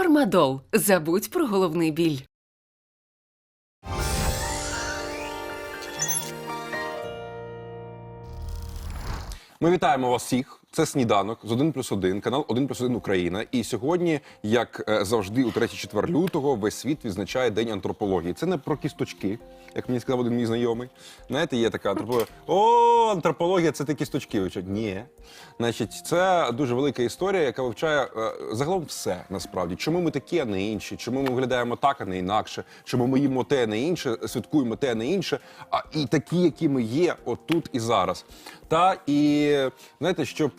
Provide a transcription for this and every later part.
Фармадол. Забудь про головний біль. Ми вітаємо вас всіх. Це сніданок з 1 плюс 1, канал 1 плюс 1 Україна. І сьогодні, як е, завжди, у 3-4 лютого весь світ відзначає День антропології. Це не про кісточки, як мені сказав один мій знайомий. Знаєте, є така антропологія. О, антропологія це ті кісточки. вивчать». Ні. Значить, це дуже велика історія, яка вивчає е, загалом все насправді. Чому ми такі, а не інші? Чому ми виглядаємо так, а не інакше? Чому ми їмо те, а не інше, святкуємо те, а не інше, а і такі, які ми є, отут і зараз. Та і знаєте, щоб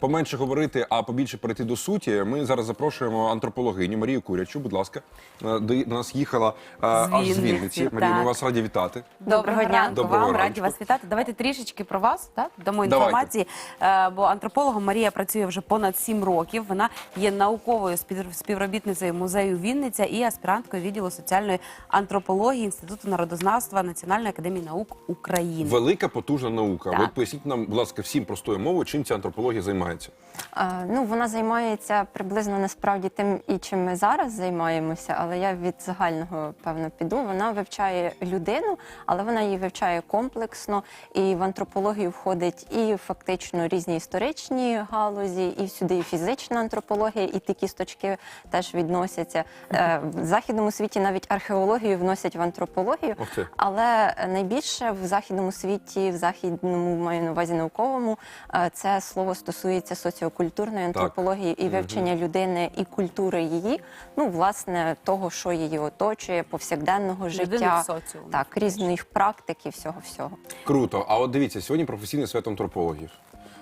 поменше говорити, а побільше перейти до суті, ми зараз запрошуємо антропологиню Марію Курячу. Будь ласка, Е, до нас їхала е, аж з Вінниці. Марія, ми вас раді вітати. Доброго дня. Доброго вам, раді вас вітати. Давайте трішечки про вас, так дамо інформації. Е, Бо антропологом Марія працює вже понад сім років. Вона є науковою спів- співробітницею музею Вінниця і аспіранткою відділу соціальної антропології Інституту народознавства Національної академії наук України. Велика потужна наука. Так. От поясніть нам, будь ласка, всім простою мовою, чим ця антропологія займається. Е, Ну, вона займається приблизно насправді тим, і чим ми зараз займаємося, але я від загального певно піду. Вона вивчає людину, але вона її вивчає комплексно. І в антропологію входить і фактично різні історичні галузі, і сюди і фізична антропологія, і ті кісточки теж відносяться. Е, В західному світі навіть археологію вносять в антропологію. Але найбільше в західному світі, в західному маю на увазі науковому, е, це слово стосується соціокультурної антропології і вивчення людини і культури її. Ну, власне, того, що її оточує, повсякденного Людини життя, так, різних практик і всього всього. Круто. А от дивіться, сьогодні професійне свято антропологів.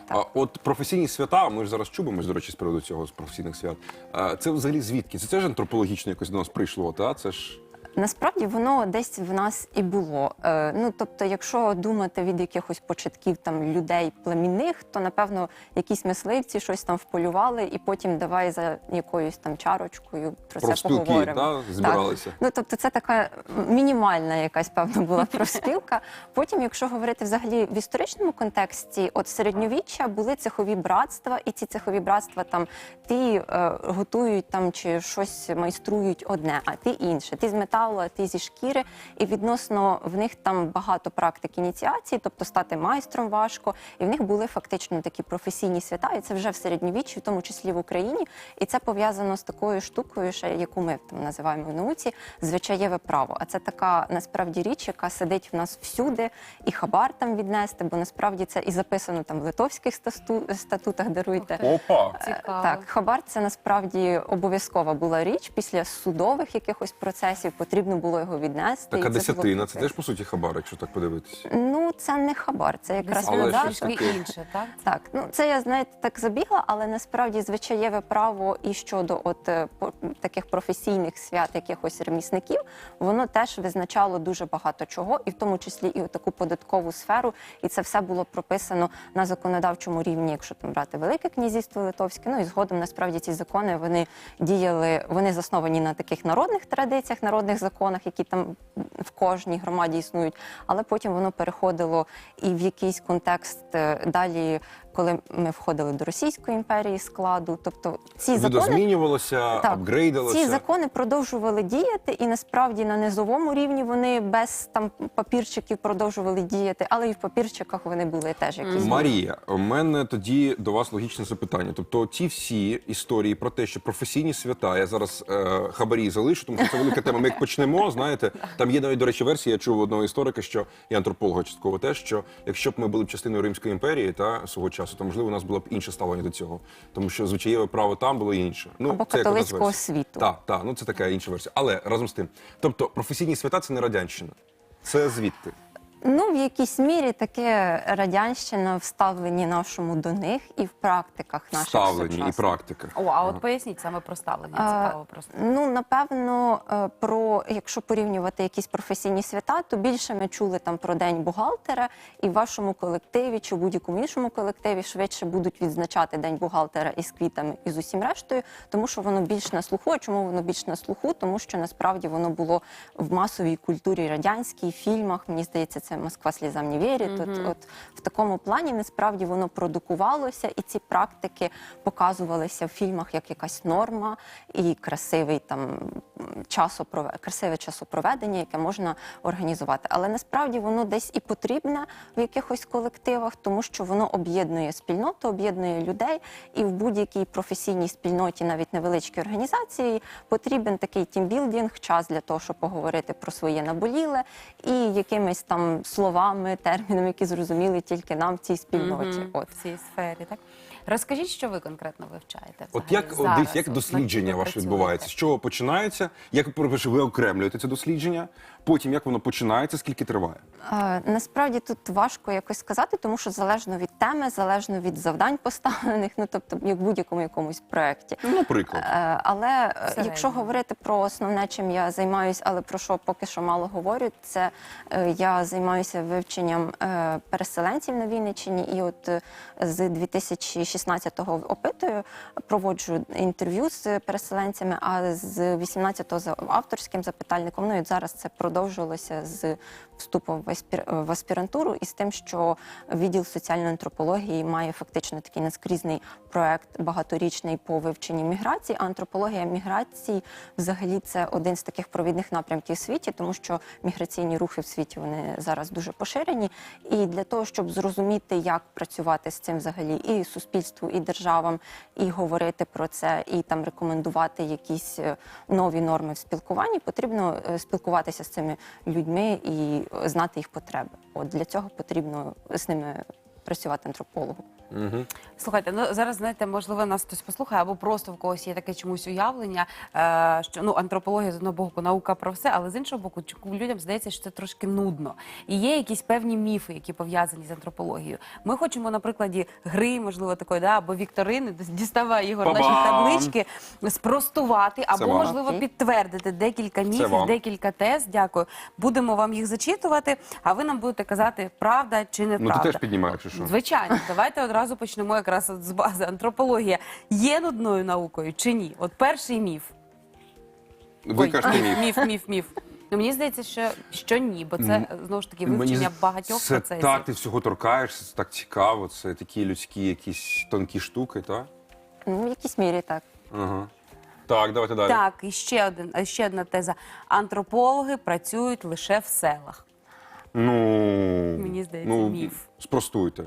А от професійні свята, ми ж зараз чубимось, до речі, з приводу цього з професійних свят. А, Це взагалі звідки? Це теж антропологічно якось до нас прийшло, та? Це ж Насправді воно десь в нас і було. Е, ну тобто, якщо думати від якихось початків там людей племінних, то напевно якісь мисливці щось там вполювали, і потім давай за якоюсь там чарочкою про, Про це спілки, поговоримо. да, збиралися? Так. Ну тобто, це така мінімальна якась певно була профспілка. Потім, якщо говорити взагалі в історичному контексті, от середньовіччя були цехові братства, і ці цехові братства там ті е, готують там чи щось майструють одне, а ті інше. Ті з металу, а ті зі шкіри. І відносно в них там багато практик ініціації, тобто стати майстром важко. І в них були фактично такі професійні свята, і це вже в середньовіччі, в тому числі в Україні. І це пов'язано з такою штукою, ще яку ми там називаємо в науці звичаєве право. А це така насправді річ, яка сидить в нас всюди, і хабар там віднести, бо насправді це і записано там в литовських стасту- статутах. Даруйте. опа! Цікаво. Так, хабар це насправді обов'язкова була річ. Після судових якихось процесів потрібно було його віднести. Така десятина, це теж по суті хабар, якщо так подивитись. Ну, це не хабар, це якраз Але Але щось таке. інше, так? Так, ну це я знаєте так забігла, але насправді звичаєве право і щодо от е, по- таких професійних свят, якихось ремісників, воно теж визначало дуже багато чого, і в тому числі і таку податкову сферу. І це все було прописано на законодавчому рівні, якщо там брати Велике князівство Литовське. Ну і згодом насправді ці закони вони діяли, вони засновані на таких народних традиціях, народних законах, які там в кожній громаді існують. Але потім воно переходило і в якийсь контекст е, далі, коли ми входили до Російської імперії складу. Тобто ці закони Видозмінювалося, апгрейдилося. ці закони продовжували діяти, і насправді на низовому рівні вони без там папірчиків продовжували діяти, але і в папірчиках вони були теж якісь. Марія, у мене тоді до вас логічне запитання. Тобто, ті всі історії про те, що професійні свята, я зараз е, хабарі залишу, тому що це велика тема. Ми як почнемо, знаєте, там є навіть, до речі, версія, я чув одного історика, що і антрополога частково теж, що якщо б ми були б частиною Римської імперії та свого часу, то можливо у нас було б інше ставлення до цього, тому що звичаєве право там було інше. Ну Або це католицького світу. Так, так, ну це така інша версія. Але разом з тим, тобто професійні свята це не радянщина, це звідти. Ну, в якійсь мірі таке радянщина вставлені нашому до них і в практиках наших Ставлені і сучасних. практика. О, а от поясніть саме про ставлення. А, Цікаво просто. Ну, напевно, е, про якщо порівнювати якісь професійні свята, то більше ми чули там про день бухгалтера, і в вашому колективі чи в будь-якому іншому колективі швидше будуть відзначати день бухгалтера із квітами і з усім рештою, тому що воно більш на слуху. А Чому воно більш на слуху? Тому що насправді воно було в масовій культурі радянській, фільмах. Мені здається, це це Москва слізам не вірить. От, от в такому плані насправді воно продукувалося, і ці практики показувалися в фільмах як якась норма і красивий там часопрове... красиве часопроведення, яке можна організувати. Але насправді воно десь і потрібне в якихось колективах, тому що воно об'єднує спільноту, об'єднує людей, і в будь-якій професійній спільноті, навіть невеличкій організації, потрібен такий тімбілдинг, час для того, щоб поговорити про своє наболіле і якимись там словами, термінами, які зрозуміли тільки нам в цій спільноті. Мгм, От в цій сфері, так? Розкажіть, що ви конкретно вивчаєте? От як, зараз? дивіться, як дослідження ваше відбувається? З чого починається? Як ви окремлюєте це дослідження? Потім як воно починається, скільки триває? Е, Насправді тут важко якось сказати, тому що залежно від теми, залежно від завдань поставлених, ну тобто як в будь-якому якомусь проєкті. Ну, наприклад. Е, Але е, Всередині. якщо говорити про основне, чим я займаюся, але про що поки що мало говорю, це е, я займаюся вивченням е, переселенців на Вінниччині, і от е, з 2016-го опитую, проводжу інтерв'ю з переселенцями, а з 18-го за авторським запитальником. Ну і зараз це продовжувалося з вступом в аспір- в аспірантуру і з тим, що відділ соціальної антропології має фактично такий наскрізний проект багаторічний по вивченні міграції. Антропологія міграції взагалі це один з таких провідних напрямків в світі, тому що міграційні рухи в світі вони зараз дуже поширені. І для того, щоб зрозуміти, як працювати з цим взагалі і суспільству, і державам, і говорити про це, і там рекомендувати якісь е, нові норми в спілкуванні, потрібно е, спілкуватися з цими людьми і е, знати їх потреби. От для цього потрібно з ними працювати антропологу. Угу. Слухайте, ну зараз знаєте, можливо, нас хтось послухає, або просто в когось є таке чомусь уявлення, е, що ну антропологія з одного боку наука про все, але з іншого боку, людям здається, що це трошки нудно. І є якісь певні міфи, які пов'язані з антропологією. Ми хочемо на прикладі гри, можливо, такої, да, або вікторини, діставай його наші таблички, спростувати, або можливо підтвердити декілька міфів, декілька тез. Дякую. Будемо вам їх зачитувати, а ви нам будете казати, правда чи Ну, неправда. ти теж піднімаєш, що? Звичайно, давайте одразу почнемо якраз от з бази. Антропологія є нудною наукою чи ні? От перший міф. Ви Ой, кажете міф. міф, міф, міф. Ну, мені здається, що, що ні, бо це знову ж таки вивчення з- багатьох це процесів. Так, ти всього торкаєшся, це так цікаво. Це такі людські якісь тонкі штуки, так? Ну, в якійсь мірі так. Ага. Так, давайте далі. Так, і ще один, ще одна теза. Антропологи працюють лише в селах. Ну, Мені здається, ну, міф. Спростуйте.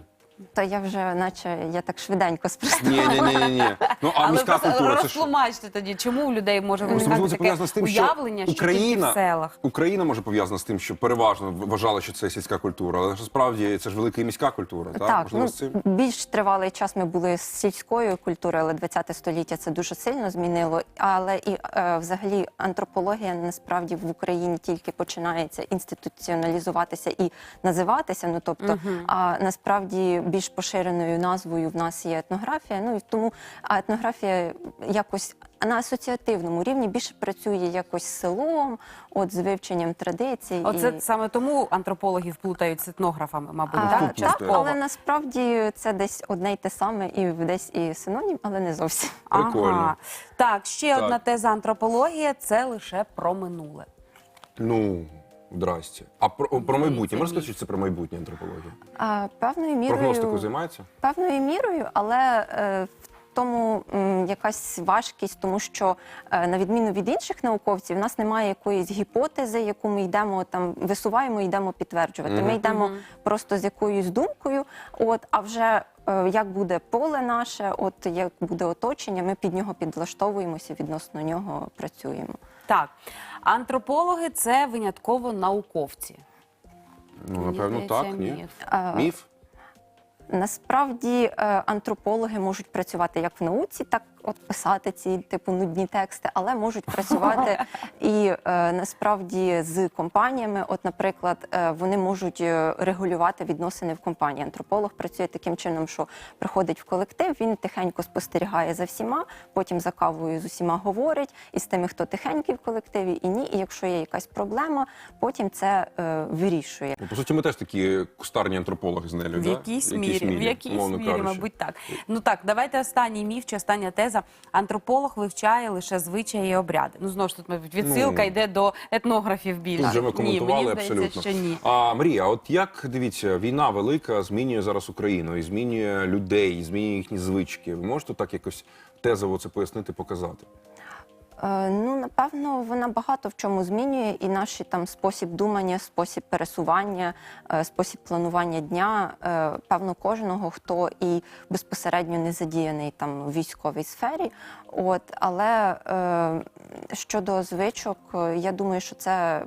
Та я вже, наче я так швиденько спростила. Ні, ні, ні, ні, ні. Ну, а Але міська просто культура це що? розтлумачте тоді, чому у людей може Просто, виникати це таке пов'язано з тим, що уявлення, що тільки в Україна, селах. Україна може пов'язана з тим, що переважно вважали, що це сільська культура, але ж справді це ж велика і міська культура. Так, Так, можливо, ну, з цим. більш тривалий час ми були з сільською культурою, але 20 століття це дуже сильно змінило. Але і е, взагалі антропологія насправді в Україні тільки починається інституціоналізуватися і називатися. Ну тобто, а насправді більш поширеною назвою в нас є етнографія. Ну і тому а етнографія якось на асоціативному рівні більше працює якось з селом, от з вивченням традицій. Оце і... саме тому антропологів плутають з етнографами, мабуть, А, так? так, але насправді це десь одне й те саме, і десь і синонім, але не зовсім. Прикольно. Ага. Так, ще Так. одна теза антропологія це лише про минуле. Ну, здрасте. А про, про майбутнє. Можна сказати, що це про майбутнє антропологія? А певною мірою Прогностикою займається? певною мірою, але е, в тому м, якась важкість, тому що е, на відміну від інших науковців, в нас немає якоїсь гіпотези, яку ми йдемо там висуваємо, і йдемо підтверджувати. Ми йдемо просто з якоюсь думкою. От а вже як буде поле наше, от як буде оточення, ми під нього підлаштовуємося, відносно нього працюємо. Так, антропологи це винятково науковці. Ну, Мені напевно, здається, так, ні. міф. А, Міф? Насправді е, антропологи можуть працювати як в науці, так от писати ці типу нудні тексти, але можуть працювати і е, насправді з компаніями. От, наприклад, е, вони можуть регулювати відносини в компанії. Антрополог працює таким чином, що приходить в колектив, він тихенько спостерігає за всіма, потім за кавою з усіма говорить і з тими, хто тихенький в колективі, і ні. І якщо є якась проблема, потім це е, вирішує. Ну, по суті, ми теж такі кустарні антропологи з Нелю. В якійсь мірі, мірі, в якійсь мірі, кажучи. мабуть, так. Ну так, давайте останній міф чи остання теза. Антрополог вивчає лише звичаї і обряди. Ну знову ж тут, мабуть, відсилка Ну, йде до етнографів більше. Тут вже ми ні, коментували мені здається, абсолютно. що ні. А Марія, от як дивіться, війна велика змінює зараз Україну, і змінює людей, і змінює їхні звички. Ви можете так якось тезово це пояснити, показати? Е, Ну, напевно, вона багато в чому змінює і наш там спосіб думання, спосіб пересування, е, спосіб планування дня. Е, Певно, кожного, хто і безпосередньо не задіяний там в військовій сфері. От, але щодо звичок, я думаю, що це.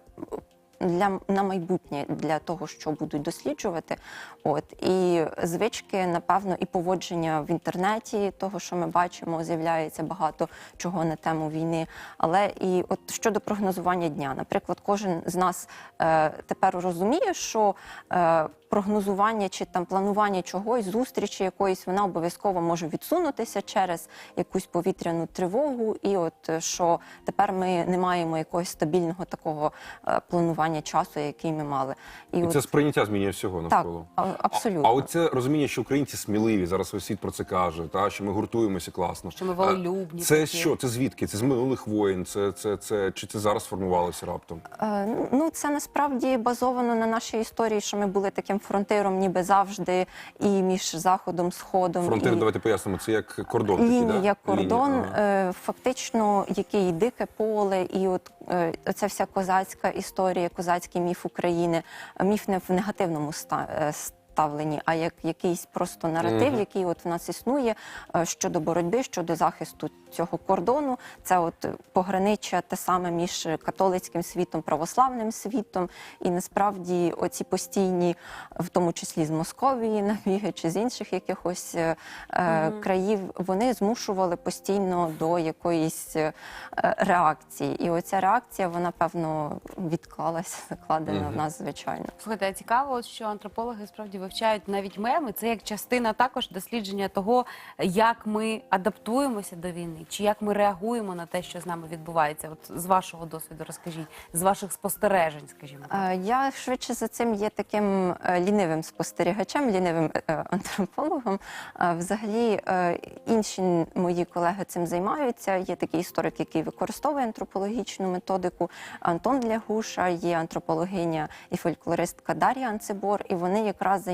Для на майбутнє для того, що будуть досліджувати, от. І звички, напевно, і поводження в інтернеті, того, що ми бачимо, з'являється багато чого на тему війни. Але і от щодо прогнозування дня, наприклад, кожен з нас е, тепер розуміє, що е, прогнозування чи там планування чогось, зустрічі якоїсь, вона обов'язково може відсунутися через якусь повітряну тривогу, і от е, що тепер ми не маємо якогось стабільного такого е, планування часу, який ми мали. І от, це сприйняття змінює всього навколо. а- абсолютно. А, а оце розуміння, що українці сміливі, зараз весь світ про це каже, та що ми гуртуємося класно. Що ми волелюбні Це такі. що? Це звідки? Це з минулих воєн? Це, це, це чи це зараз сформувалося раптом? Е, Ну, це насправді базовано на нашій історії, що ми були таким фронтиром, ніби завжди, і між заходом, сходом Фронтир, і давайте пояснимо, це як кордон. лінія, да? як кордон, Лінія, ага. е, фактично, який дике поле, і от ця оця вся козацька історія, козацький міф України, е, міф не в негативному ста- ставленні, а як якийсь просто наратив, Мгм. який от в нас існує е, щодо боротьби, щодо захисту цього кордону. Це от пограниччя те саме між католицьким світом, православним світом, і насправді оці постійні, в тому числі з Московії, набіги чи з інших якихось е, е, країв, вони змушували постійно до якоїсь е, реакції. І оця реакція, вона певно відклалася, закладена в нас, звичайно. Слухайте, цікаво, що антропологи справді вивчають навіть меми. Це як частина також дослідження того, як ми адаптуємося до війни, чи як ми реагуємо на те, що з нами відбувається. От з вашого досвіду розкажіть, з ваших спостережень, скажімо. так. Е, Я швидше за цим є таким е, лінивим спостерігачем, лінивим е, антропологом. Взагалі, інші мої колеги цим займаються. Є такий історик, який використовує антропологічну методику. Антон Лягуша, є антропологиня і фольклористка Дар'я Анцебор, і вони якраз займаються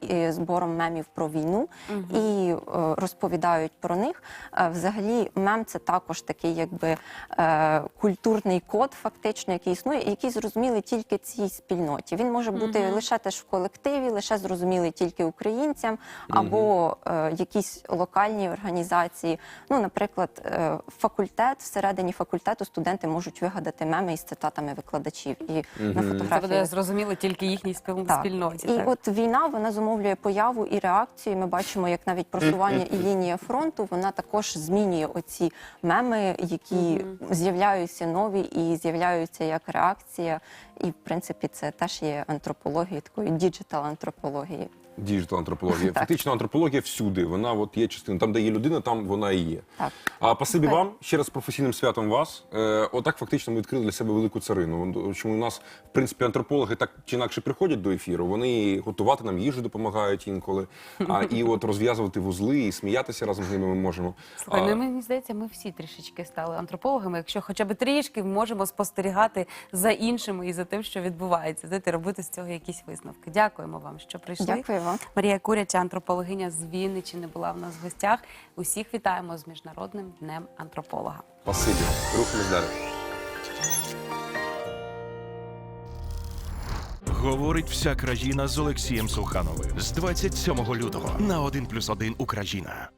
і збором мемів про війну і е, розповідають про них. Е, Взагалі, мем це також такий, якби е, культурний код, фактично, який існує, і який зрозумілий тільки цій спільноті. Він може бути лише теж в колективі, лише зрозумілий тільки українцям, або е, якісь локальні організації. Ну, наприклад, е, факультет всередині факультету студенти можуть вигадати меми із цитатами викладачів. І на Це буде фотографії зрозуміло тільки їхній спіл- так. спільноті. І так. от війна вона зумовлює появу і реакцію. Ми бачимо, як навіть просування і лінія фронту вона також змінює оці меми, які з'являються нові і з'являються як реакція. І в принципі це теж є антропологією, такою діджитал антропологією. Діджитал антропологія. Фактично антропологія всюди. Вона от є частина. Там, де є людина, там вона і є. Так. А пасибі вам ще раз професійним святом вас. Е, отак фактично ми відкрили для себе велику царину. Чому у нас, в принципі, антропологи так чи інакше приходять до ефіру. Вони готувати нам їжу допомагають інколи. А і от розв'язувати вузли і сміятися разом з ними ми можемо. Слухай, А, ну мені здається, ми всі трішечки стали антропологами, якщо хоча б трішки можемо спостерігати за іншими і за тим, що відбувається. Знаєте, робити з цього якісь висновки. Дякуємо вам, що прийшли. Дякую вам. Марія Куряча, антропологиня з Вінниччини, була в нас в гостях. Усіх вітаємо з міжнародним днем антрополога. Спасибі. Рухаємось далі. Говорить вся країна з Олексієм Сухановим з 27 лютого на 1+,1 Україна.